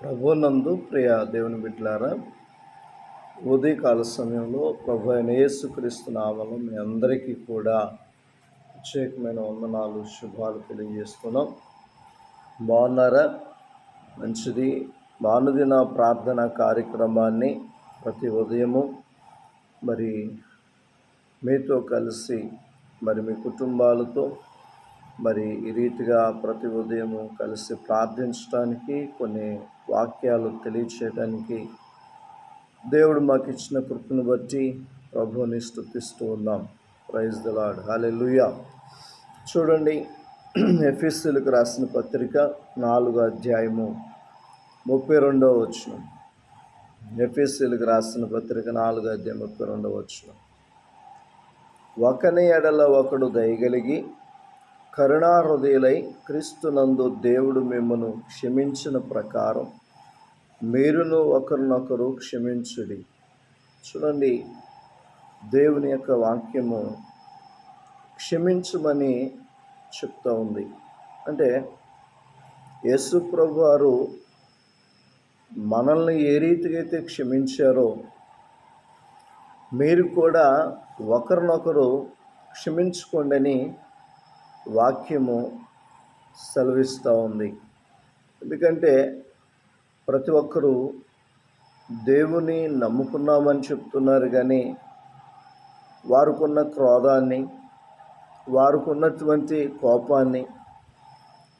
ప్రభునందు ప్రియ దేవుని బిడ్డలారా ఉదయకాల సమయంలో ప్రభు అయిన యేసుక్రీస్తు నామలు మీ అందరికీ కూడా ప్రత్యేకమైన వందనాలు శుభాలు తెలియజేస్తున్నాం. బాగున్నారా? మంచిది. భానుదిన ప్రార్థన కార్యక్రమాన్ని ప్రతి ఉదయము మరి మీతో కలిసి మరి మీ కుటుంబాలతో మరి ఈ రీతిగా ప్రతి ఉదయము కలిసి ప్రార్థించడానికి కొన్ని వాక్యాలు తెలియచేయడానికి దేవుడు మాకు ఇచ్చిన కృపను బట్టి ప్రభువుని స్థుతిస్తూ ఉన్నాం. ప్రైజ్ ద లాడ్ లూయా చూడండి ఎఫీసీలకు రాసిన పత్రిక నాలుగో అధ్యాయము ముప్పై రెండవ వచనం. ఎఫీసీలకు రాసిన పత్రిక నాలుగో అధ్యాయం ముప్పై రెండవ వచనం. ఒకని ఎడల ఒకడు దయగలిగి కరుణాహృదయులై క్రీస్తునందు దేవుడు మిమ్మను క్షమించిన ప్రకారం మీరును ఒకరినొకరు క్షమించుడి. చూడండి దేవుని యొక్క వాక్యము క్షమించమని చెప్తా ఉంది. అంటే యేసు ప్రభు వారు మనల్ని ఏ రీతిగా అయితే క్షమించారో మీరు కూడా ఒకరినొకరు క్షమించుకోండి వాక్యము సెలవిస్తూ ఉంది. ఎందుకంటే ప్రతి ఒక్కరూ దేవుని నమ్ముకున్నామని చెప్తున్నారు కానీ వారికున్న క్రోధాన్ని వారికున్నటువంటి కోపాన్ని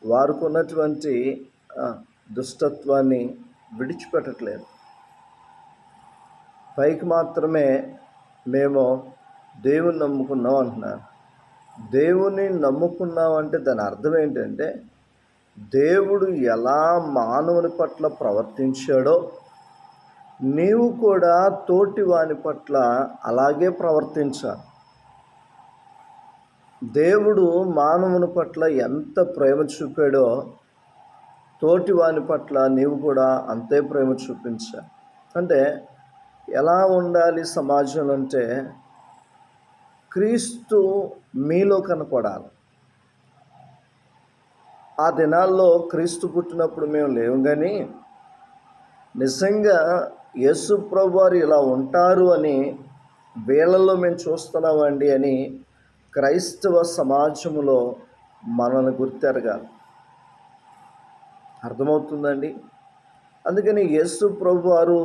వారికున్నటువంటి దుష్టత్వాన్ని విడిచిపెట్టట్లేదు. పైకి మాత్రమే మేము దేవుని నమ్ముకున్నాం అంటున్నాను దేవుని నమ్ముకున్నామంటే దాని అర్థం ఏంటంటే దేవుడు ఎలా మానవుని పట్ల ప్రవర్తించాడో నీవు కూడా తోటి వాని పట్ల అలాగే ప్రవర్తించాలి. దేవుడు మానవుని పట్ల ఎంత ప్రేమ చూపాడో తోటి వాని పట్ల నీవు కూడా అంతే ప్రేమ చూపించాలి. అంటే ఎలా ఉండాలి సమాజం అంటే క్రీస్తు మీలో కనపడాలి ఆ దినాల్లో క్రీస్తు పుట్టినప్పుడు మేము లేవు కానీ నిజంగా యేసు ప్రభువారు ఇలా ఉంటారు అని వీళ్ళల్లో మేము చూస్తున్నామండి అని క్రైస్తవ సమాజంలో మనల్ని గుర్తెరగాలి. అర్థమవుతుందండి? అందుకని యేసు ప్రభు వారు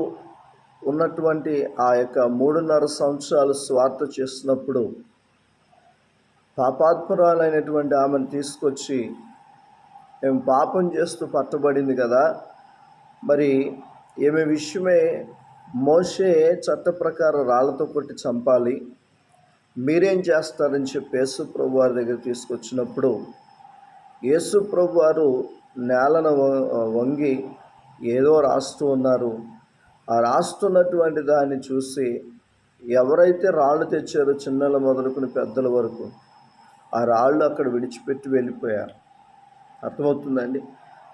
ఉన్నటువంటి ఆ యొక్క మూడున్నర సంవత్సరాలు స్వార్థ చేస్తున్నప్పుడు పాపాత్మరాలైనటువంటి ఆమెను తీసుకొచ్చి మేము పాపం చేస్తూ పట్టబడింది కదా మరి ఈమె విషయమే మోసే చట్ట ప్రకారం రాళ్ళతో కొట్టి చంపాలి మీరేం చేస్తారని చెప్పి యేసు ప్రభు వారి దగ్గర తీసుకొచ్చినప్పుడు యేసు ప్రభు వారు నేలను వంగి ఏదో రాస్తూ ఉన్నారు. ఆ రాస్తున్నటువంటి దాన్ని చూసి ఎవరైతే రాళ్ళు తెచ్చారో చిన్నల మొదలుకుని పెద్దల వరకు ఆ రాళ్ళు అక్కడ విడిచిపెట్టి వెళ్ళిపోయారు. అర్థమవుతుందండి?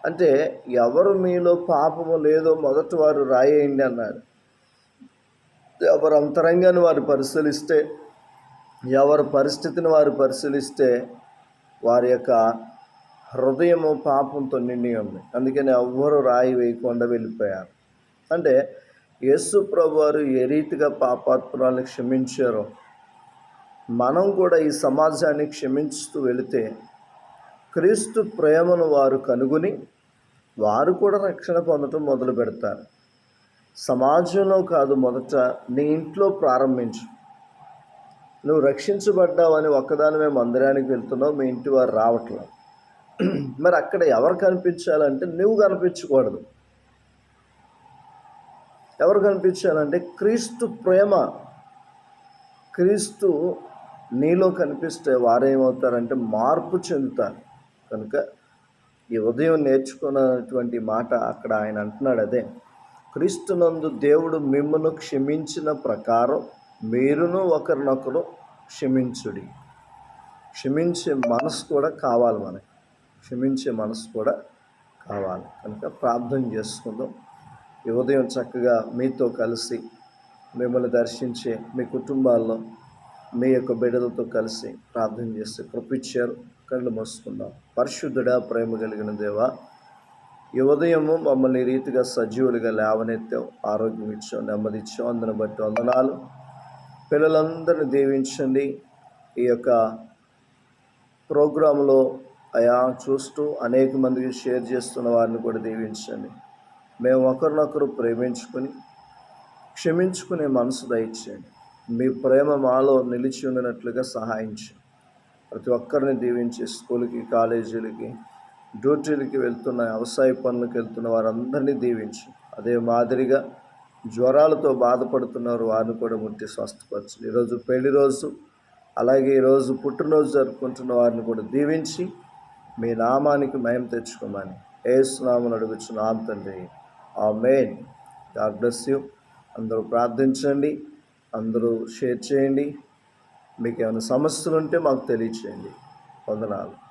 అంటే ఎవరు మీలో పాపము లేదో మొదట వారు రాయేయండి అన్నారు. ఎవరు అంతరంగాన్ని వారు పరిశీలిస్తే ఎవరి పరిస్థితిని వారు పరిశీలిస్తే వారి యొక్క హృదయము పాపంతో నిండి ఉంది. అందుకని ఎవ్వరు రాయి వేయకుండా వెళ్ళిపోయారు. అంటే యేసు ప్రభువారు ఏ రీతిగా పాపాత్మరాలను క్షమించారో మనం కూడా ఈ సమాజాన్ని క్షమించుతూ వెళితే క్రీస్తు ప్రేమను వారు కనుగొని వారు కూడా రక్షణ పొందటం మొదలు పెడతారు. సమాజంలో కాదు మొదట నీ ఇంట్లో ప్రారంభించు. నువ్వు రక్షించబడ్డావని ఒక్కదానివే మందిరానికి వెళ్తున్నావు మీ ఇంటి వారు రావట్లేదు. మరి అక్కడ ఎవరు కనిపించాలంటే నువ్వు కనిపించకూడదు. ఎవరు కనిపించాలంటే క్రీస్తు ప్రేమ. క్రీస్తు నీలో కనిపిస్తే వారేమవుతారంటే మార్పు చెందుతారు. కనుక ఈ ఉదయం నేర్చుకున్నటువంటి మాట అక్కడ ఆయన అంటున్నాడు అదే. క్రీస్తునందు దేవుడు మిమ్మను క్షమించిన ప్రకారం మీరును ఒకరినొకరు క్షమించుడి. క్షమించే మనసు కూడా కావాలి మనకి. క్షమించే మనసు కూడా కావాలి. కనుక ప్రార్థన చేసుకుందాం. ఈ ఉదయం చక్కగా మీతో కలిసి మిమ్మల్ని దర్శించే మీ కుటుంబాల్లో మీ యొక్క బిడ్డలతో కలిసి ప్రార్థన చేసి కృపించారు. కళ్ళు మోసుకుందాం. పరిశుద్ధుడా ప్రేమ కలిగిన దేవా ఈ ఉదయము మమ్మల్ని రీతిగా సజీవులుగా లేవనెత్తావు. ఆరోగ్యం ఇచ్చావు నెమ్మది ఇచ్చావు అందుని బట్టి వందనాలు. పిల్లలందరిని దీవించండి. ఈ యొక్క ప్రోగ్రాంలో అయా చూస్తూ అనేక మందికి షేర్ చేస్తున్న వారిని కూడా దీవించండి. మేము ఒకరినొకరు ప్రేమించుకుని క్షమించుకునే మనసు దయచేయండి. మీ ప్రేమ మాలో నిలిచి ఉండినట్లుగా సహాయించి ప్రతి ఒక్కరిని దీవించి స్కూల్కి కాలేజీలకి డ్యూటీలకి వెళ్తున్న వ్యవసాయ పనులకు వెళ్తున్న వారందరినీ దీవించి అదే మాదిరిగా జ్వరాలతో బాధపడుతున్నారు వారిని కూడా ముట్టి స్వస్థపరచు ఈరోజు పెళ్ళి రోజు అలాగే ఈరోజు పుట్టినరోజు జరుపుకుంటున్న వారిని కూడా దీవించి మీ నామానికి మయం తెచ్చుకోమని ఏసునామని అడుగుచున్నాం తండ్రి. ఆ మెయిన్ గాడ్ బ్లెస్ యూ. అందరూ ప్రార్థించండి. అందరూ షేర్ చేయండి. మీకు ఏమైనా సమస్యలు ఉంటే మాకు తెలియచేయండి. వందనాలు.